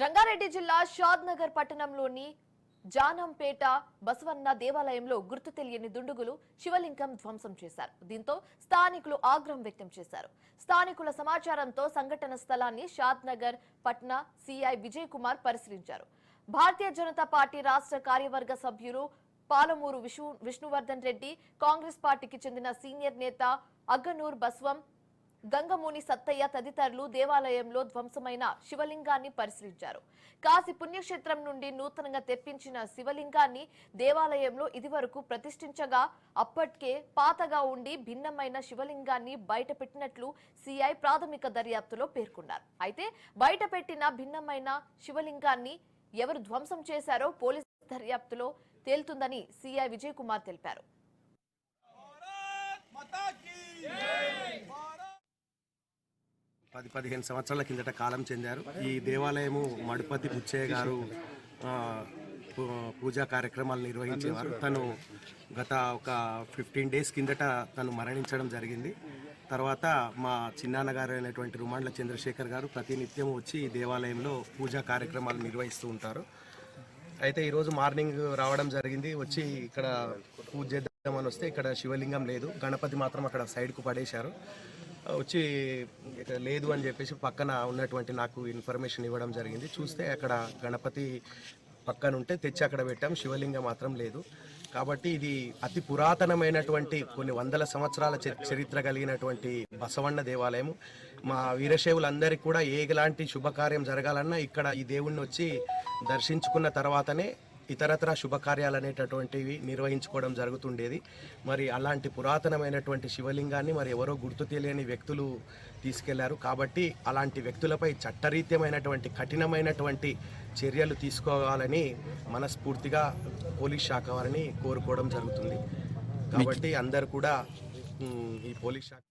రంగారెడ్డి జిల్లా షాద్ నగర్ పట్టణంలోని జానంపేట బసవన్న దేవాలయంలో గుర్తు తెలియని దుండుగులు శివలింగం ధ్వంసం చేశారు. దీంతో స్థానికులు ఆగ్రహం వ్యక్తం చేశారు. స్థానికుల సమాచారంతో సంఘటన స్థలాన్ని షాద్ నగర్ పట్న సిఐ విజయ్ కుమార్ పరిశీలించారు. భారతీయ జనతా పార్టీ రాష్ట్ర కార్యవర్గ సభ్యులు పాలమూరు విష్ణు విష్ణువర్ధన్ రెడ్డి కాంగ్రెస్ పార్టీకి చెందిన సీనియర్ నేత అగ్గనూర్ బస్వం గంగమూని సత్తయ్య తదితరులు దేవాలయంలో ధ్వంసమైన శివలింగాన్ని పరిశీలించారు. కాశీ పుణ్యక్షేత్రం నుండి నూతనంగా తెప్పించిన శివలింగాన్ని దేవాలయంలో ఇదివరకు ప్రతిష్ఠించగా అప్పటికే పాతగా ఉండి భిన్నమైన శివలింగాన్ని బయటపెట్టినట్లు సిఐ ప్రాథమిక దర్యాప్తులో పేర్కొన్నారు. అయితే బయటపెట్టిన భిన్నమైన శివలింగాన్ని ఎవరు ధ్వంసం చేశారో పోలీసు దర్యాప్తులో తేలుతుందని సిఐ విజయ్ కుమార్ తెలిపారు. పది పదిహేను సంవత్సరాల కిందట కాలం చెందారు. ఈ దేవాలయము మడుపతి బుచ్చయ్య గారు పూ- పూజా కార్యక్రమాలు నిర్వహించేవారు. తను గత ఒక ఫిఫ్టీన్ డేస్ కిందట తను మరణించడం జరిగింది. తర్వాత మా చిన్నాన్నగారు అయినటువంటి రుమాండ్ల చంద్రశేఖర్ గారు ప్రతినిత్యం వచ్చి ఈ దేవాలయంలో పూజా కార్యక్రమాలు నిర్వహిస్తూ ఉంటారు. అయితే ఈరోజు మార్నింగ్ రావడం జరిగింది. వచ్చి ఇక్కడ పూజ చేద్దామని వస్తే ఇక్కడ శివలింగం లేదు. గణపతి మాత్రం అక్కడ సైడ్కు పడేశారు. వచ్చి లేదు అని చెప్పేసి పక్కన ఉన్నటువంటి నాకు ఇన్ఫర్మేషన్ ఇవ్వడం జరిగింది. చూస్తే అక్కడ గణపతి పక్కన ఉంటే తెచ్చి అక్కడ పెట్టాం. శివలింగం మాత్రం లేదు. కాబట్టి ఇది అతి పురాతనమైనటువంటి కొన్ని వందల సంవత్సరాల చరి- చరిత్ర కలిగినటువంటి బసవన్న దేవాలయం మా వీరశైవులందరికీ కూడా ఏలాంటి శుభకార్యం జరగాలన్నా ఇక్కడ ఈ దేవుణ్ణి వచ్చి దర్శించుకున్న తర్వాతనే ఇతరత్ర శుభకార్యాలు అనేటటువంటివి నిర్వహించుకోవడం జరుగుతుండేది. మరి అలాంటి పురాతనమైనటువంటి శివలింగాన్ని మరి ఎవరో గుర్తు తెలియని వ్యక్తులు తీసుకెళ్ళారు. కాబట్టి అలాంటి వ్యక్తులపై చట్టరీత్యమైనటువంటి కఠినమైనటువంటి చర్యలు తీసుకోవాలని మనస్ఫూర్తిగా పోలీస్ శాఖ వారిని కోరుకోవడం జరుగుతుంది. కాబట్టి అందరు కూడా ఈ పోలీస్ శాఖ